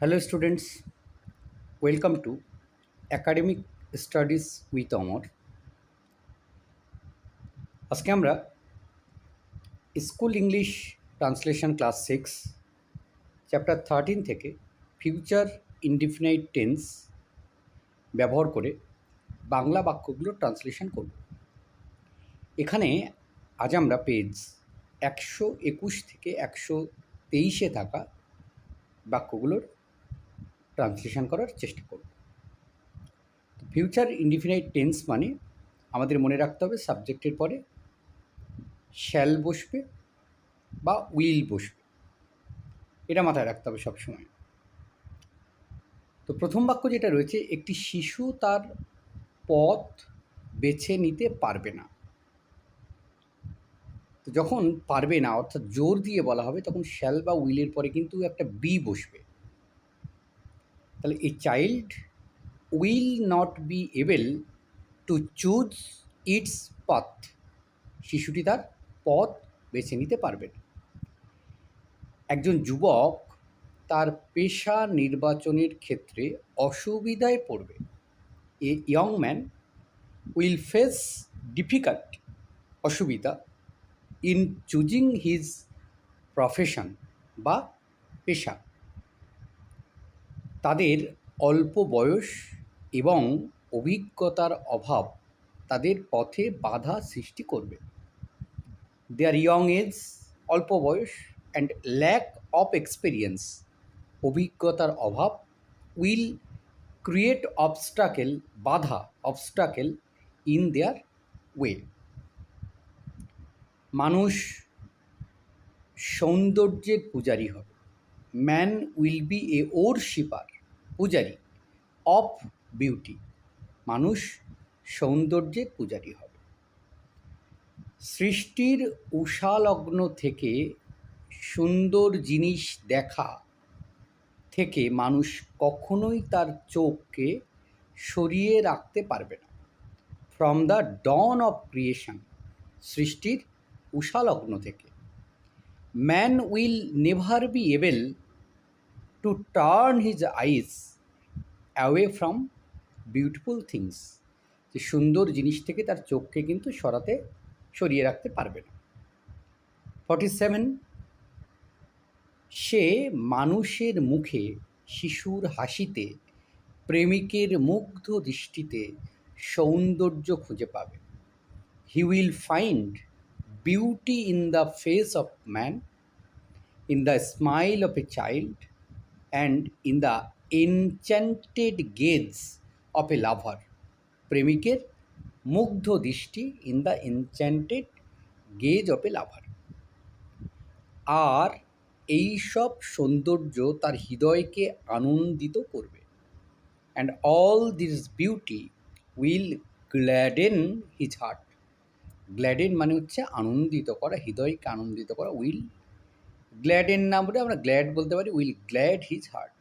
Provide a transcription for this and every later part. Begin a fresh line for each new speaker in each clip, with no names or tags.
Hello students welcome to academic studies with Amar আজকে আমরা school English translation class six, chapter thirteen থেকে future indefinite tense ব্যবহার করে Bangla বাক্যগুলোর translation করব। এখানে আজ আমরা পেজ একশো একুশ থেকে একশো তেইশে থাকা বাক্যগুলোর ট্রান্সলেশন করার চেষ্টা করব। ফিউচার ইনডিফিনাইট টেন্স মানে আমাদের মনে রাখতে হবে সাবজেক্টের পরে শ্যাল বসবে বা উইল বসবে। এটা মাথায় রাখতে হবে সবসময়। তো প্রথম বাক্য যেটা রয়েছে, একটি শিশু তার পথ বেছে নিতে পারবে না। তো যখন পারবে না, অর্থাৎ জোর দিয়ে বলা হবে, তখন শ্যাল বা উইলের পরে কিন্তু একটা বি বসবে। তাহলে a child will not be able to choose its পথ শিশুটি তার পথ বেছে নিতে পারবে একজন যুবক তার পেশা নির্বাচনের ক্ষেত্রে অসুবিধায় পড়বে। A young man will face difficult অসুবিধা ইন চুজিং হিজ প্রফেশন বা পেশা। তাদের অল্প বয়স এবং অভিজ্ঞতার অভাব তাদের পথে বাধা সৃষ্টি করবে। দেয়ার ইয়ং এজ অল্প বয়স অ্যান্ড ল্যাক অফ এক্সপিরিয়েন্স অভিজ্ঞতার অভাব উইল ক্রিয়েট অবস্টাকেল বাধা অবস্টাকেল ইন দেয়ার ওয়ে মানুষ সৌন্দর্যের পূজারী হবে। Man will be a worshipper পূজারী অফ বিউটি মানুষ সৌন্দর্যের পূজারী হবে। সৃষ্টির উষালগ্ন থেকে সুন্দর জিনিস দেখা থেকে মানুষ কখনোই তার চোখকে সরিয়ে রাখতে পারবে না। From the dawn of creation সৃষ্টির উষালগ্ন থেকে। Man will never be able to turn his eyes away from beautiful things যে সুন্দর জিনিস থেকে তার চোখকে কিন্তু সরাতে, সরিয়ে রাখতে পারবে না। ফর্টি সেভেন সে মানুষের মুখে শিশুর হাসিতে, প্রেমিকের মুগ্ধ দৃষ্টিতে সৌন্দর্য খুঁজে পাবে। He will find beauty in the face of man in the smile of a child and in the enchanted gaze of a lover প্রেমিকের মুগ্ধ দৃষ্টি in the enchanted gaze of a lover আর এই সব সৌন্দর্য তার হৃদয়কে আনন্দিত করবে। And all this beauty will gladden his heart gladden মানে হচ্ছে আনন্দিত করা, হৃদয়কে আনন্দিত করা উইল গ্ল্যাডেন নাম বলে আমরা গ্ল্যাড বলতে পারি will glad his heart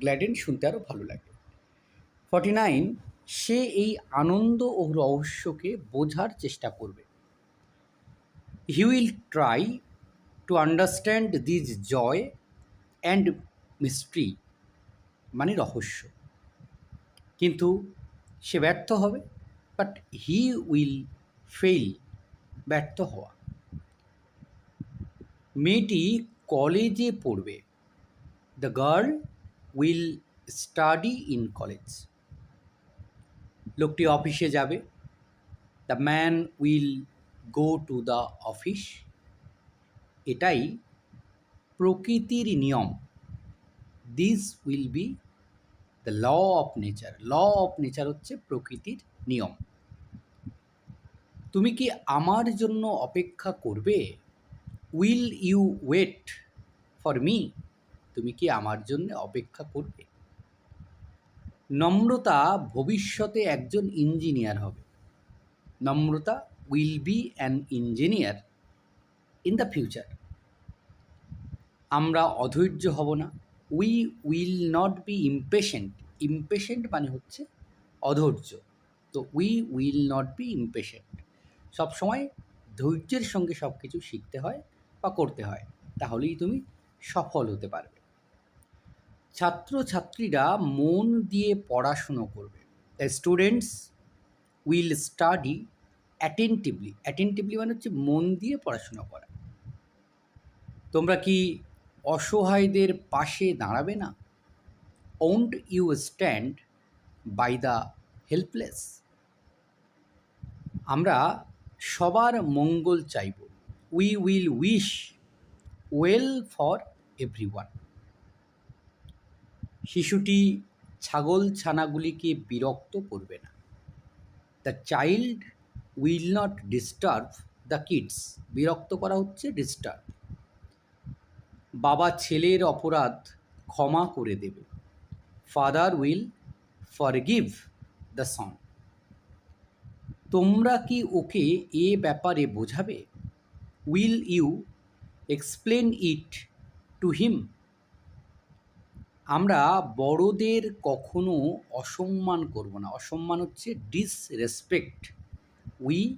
gladden শুনতে আরও ভালো লাগে। ফর্টি নাইন সে এই আনন্দ ও রহস্যকে বোঝার চেষ্টা করবে। He will try to understand this joy and mystery মানে রহস্য। কিন্তু সে ব্যর্থ হবে বাট হি উইল ফেইল ব্যর্থ হওয়া। মেয়েটি কলেজে পড়বে। The girl will study in college লোকটি অফিসে যাবে। The man will go to the office এটাই প্রকৃতির নিয়ম। This will be the law of nature law of nature হচ্ছে প্রকৃতির নিয়ম। তুমি কি আমার জন্য অপেক্ষা করবে? Will you wait for me? তুমি কি আমার জন্য অপেক্ষা করবে? নম্রতা ভবিষ্যতে একজন ইঞ্জিনিয়ার হবে। Namrata will be an engineer in the future. আমরা অধৈর্য হব না। We will not be impatient. Impatient মানে হচ্ছে অধৈর্য। তো we will not be impatient. সবসময় ধৈর্যের সঙ্গে সব কিছু শিখতে হয়। বা করতে হয়, তাহলেই তুমি সফল হতে পারবে। ছাত্রছাত্রীরা মন দিয়ে পড়াশুনো করবে। The students will study attentively attentively মানে হচ্ছে মন দিয়ে পড়াশোনা করা। তোমরা কি অসহায়দের পাশে দাঁড়াবে না? Won't you stand by the helpless আমরা সবার মঙ্গল চাইব। We will wish well for everyone শিশুটি ছাগল ছানাগুলিকে বিরক্ত করবে না। The child will not disturb the kids বিরক্ত করা হচ্ছে ডিস্টার্ব বাবা ছেলের অপরাধ ক্ষমা করে দেবে। Father will forgive the son তোমরা কি ওকে এ ব্যাপারে বোঝাবে? Will you explain it to him আমরা বড়দের কখনো অসম্মান করব না। অসম্মান হচ্ছে disrespect we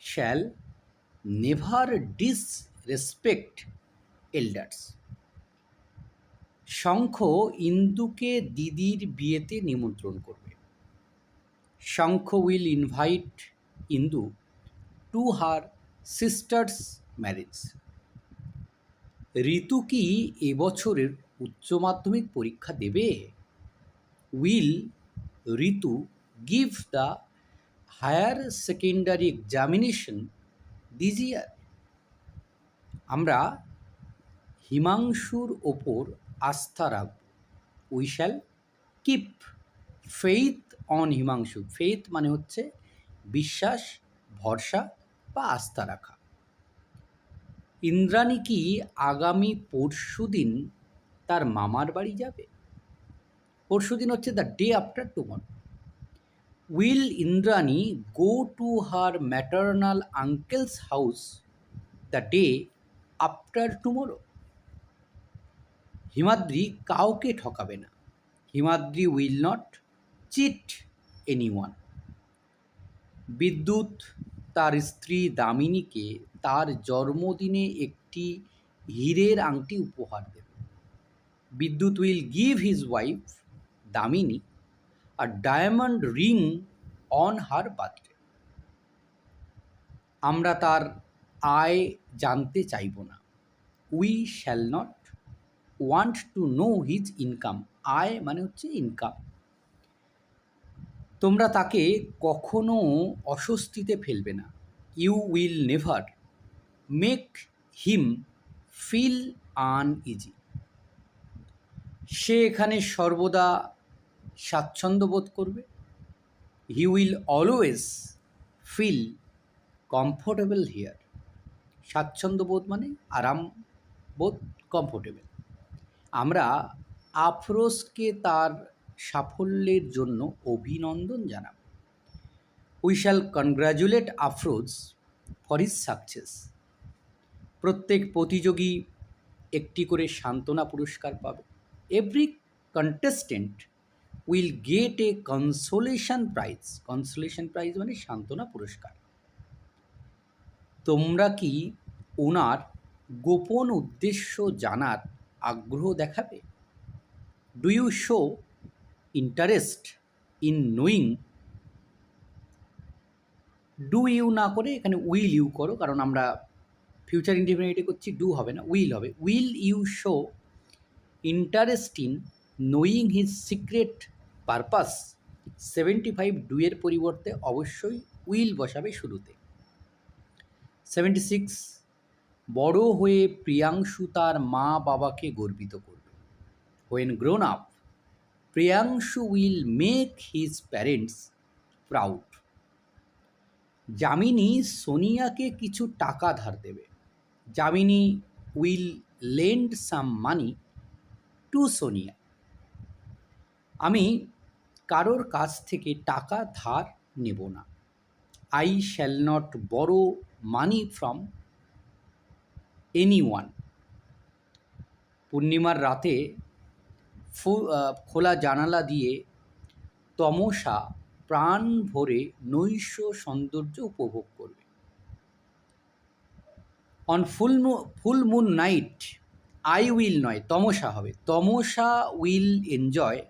shall never disrespect elders Shankha ইন্দুকে দিদির বিয়েতে নিমন্ত্রণ করবে। Shankha will invite Indu to her sister's marriage Ritu কি এবছরের উচ্চ মাধ্যমিক পরীক্ষা দেবে? Will Ritu give the higher secondary examination this year আমরা হিমাংশুর ওপর আস্থা রাখব। We shall keep faith on Himanshu. Faith মানে হচ্ছে বিশ্বাস, ভরসা বা আস্থা রাখা। ইন্দ্রাণী কি আগামী পরশু দিন তার মামার বাড়ি যাবে? পরশু দিন হচ্ছে the day after tomorrow will Indrani go to her maternal uncle's house the day after tomorrow Himadri কাউকে ঠকাবে না। Himadri will not cheat anyone Bidyut তার স্ত্রী দামিনীকে তার জন্মদিনে একটি হীরের আংটি উপহার দেবে। Bidyut will give his wife Damini a diamond ring on her birthday. আমরা তার আয় জানতে চাইব না। We shall not want to know his income. আয় মানে হচ্ছে ইনকাম। তোমরা তাকে কখনো অস্বস্তিতে ফেলবে না। You will never make him feel uneasy সে এখানে সর্বদা স্বাচ্ছন্দ্য বোধ করবে। He will always feel comfortable here স্বাচ্ছন্দ্য বোধ মানে আরাম বোধ কমফোর্টেবল আমরা আফরোজকে তার সাফল্যের জন্য অভিনন্দন জানাব। We shall congratulate Afroz for his success প্রত্যেক প্রতিযোগী একটি করে সান্ত্বনা পুরস্কার পাবে। Every contestant will get a consolation prize consolation prize মানে সান্ত্বনা পুরস্কার। তোমরা কি ওনার গোপন উদ্দেশ্য জানার আগ্রহ দেখাবে? Do you show interest in knowing do you না করে এখানে উইল ইউ করো, কারণ আমরা ফিউচার ইন্ডিপেন্ডেন্টে করছি ডু হবে না উইল হবে। Will you show interest in knowing his secret purpose seventy five ডুয়ের পরিবর্তে অবশ্যই উইল বসাবে শুরুতে। সেভেন্টি সিক্স বড় হয়ে প্রিয়াংশু তার মা বাবাকে গর্বিত করবে। When grown up Priyanshu will make his parents proud Jamini সোনিয়াকে কিছু টাকা ধার দেবে Jamini will lend some money to Sonia আমি কারোর কাছ থেকে টাকা ধার নেব না আই শ্যাল নট বড়ো মানি ফ্রম এনি ওয়ান পূর্ণিমার রাতে খোলা জানালা দিয়ে তমসা প্রাণ ভরে নৈশ সৌন্দর্য উপভোগ করবে। On full full moon night I will নয়, তমসা হবে। Tamasa will enjoy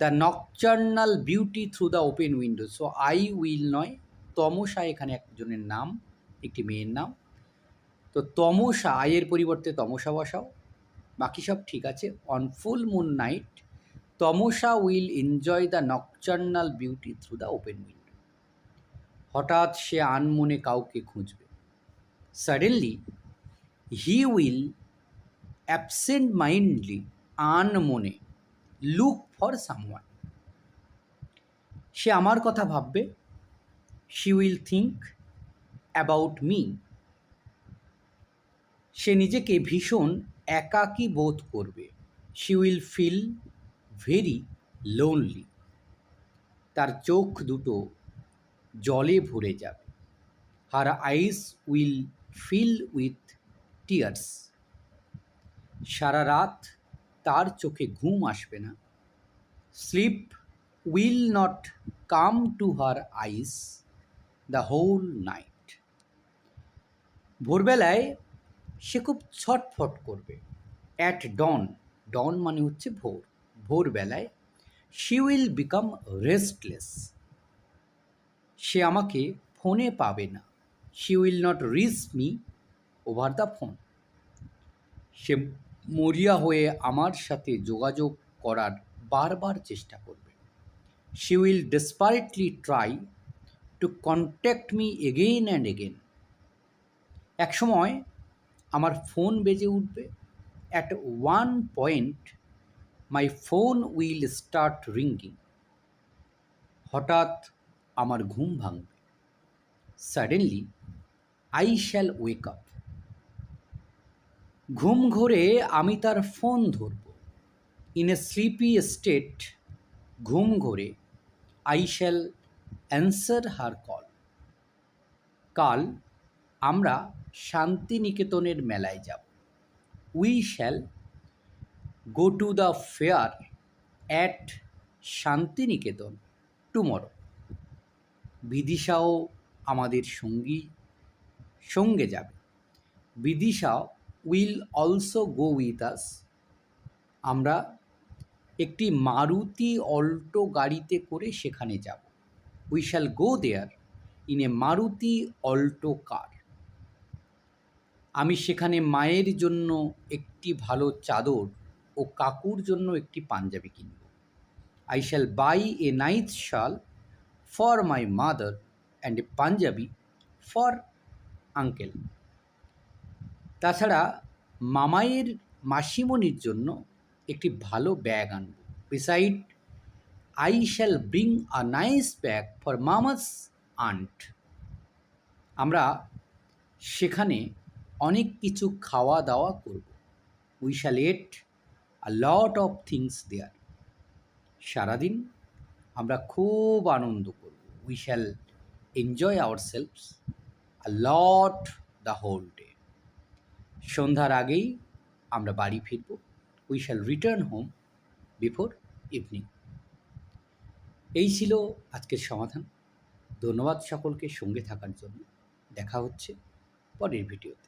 the nocturnal beauty through the open window so I will নয়, তমসা এখানে একজনের নাম, একটি মেয়ের নাম। তো তমসা, আয়ের পরিবর্তে তমসা বসাও। বাকি সব ঠিক আছে। On full moon night Tamasa will enjoy the nocturnal beauty through the open window হঠাৎ সে আনমনে কাউকে খুঁজবে। Suddenly he will absent mindedly আনমনে লুক ফর সামওয়ান সে আমার কথা ভাববে। She will think about me সে নিজেকে ভীষণ একাকী বোধ করবে। She will feel very lonely তার চোখ দুটো জলে ভরে যাবে। Her eyes will fill with tears সারা রাত তার চোখে ঘুম আসবে না। Sleep will not come to her eyes the whole night ভোরবেলায় সে খুব ছটফট করবে। অ্যাট ডন ডন মানে হচ্ছে ভোর। ভোরবেলায় শি উইল বিকাম রেস্টলেস সে আমাকে ফোনে পাবে না। She will not reach me over the phone সে মরিয়া হয়ে আমার সাথে যোগাযোগ করার বারবার চেষ্টা করবে। She will desperately try to contact me again and again একসময় আমার ফোন বেজে উঠবে। At one point my phone will start ringing হঠাৎ আমার ঘুম ভাঙবে। Suddenly I shall wake up ঘুম ঘোরে আমি তার ফোন ধরব। ইন এ স্লিপি স্টেট ঘুম ঘোরে I shall answer her call কাল আমরা শান্তিনিকেতনের মেলায় যাব। We shall go to the fair at Shantiniketan tomorrow বিদিশাও আমাদের সঙ্গী, সঙ্গে যাবে। Bidisha will also go with us আমরা একটি মারুতি অল্টো গাড়িতে করে সেখানে যাব। We shall go there in a Maruti Alto car আমি সেখানে মায়ের জন্য একটি ভালো চাদর ও কাকুর জন্য একটি পাঞ্জাবি কিনব। I shall buy a nice shawl for my mother and a punjabi for uncle তাছাড়া মামাইয়ের মাসিমণির জন্য একটি ভালো ব্যাগ আনব। Beside I shall bring a nice bag for mama's aunt আমরা সেখানে অনেক কিছু খাওয়া দাওয়া করব। We shall eat a lot of things there সারাদিন আমরা খুব আনন্দ করব। We shall enjoy ourselves a lot the whole day সন্ধ্যার আগেই আমরা বাড়ি ফিরব। We shall return home before evening এই ছিল আজকের সমাধান। ধন্যবাদ সকলকে সঙ্গে থাকার জন্য। দেখা হচ্ছে পরের ভিডিওতে।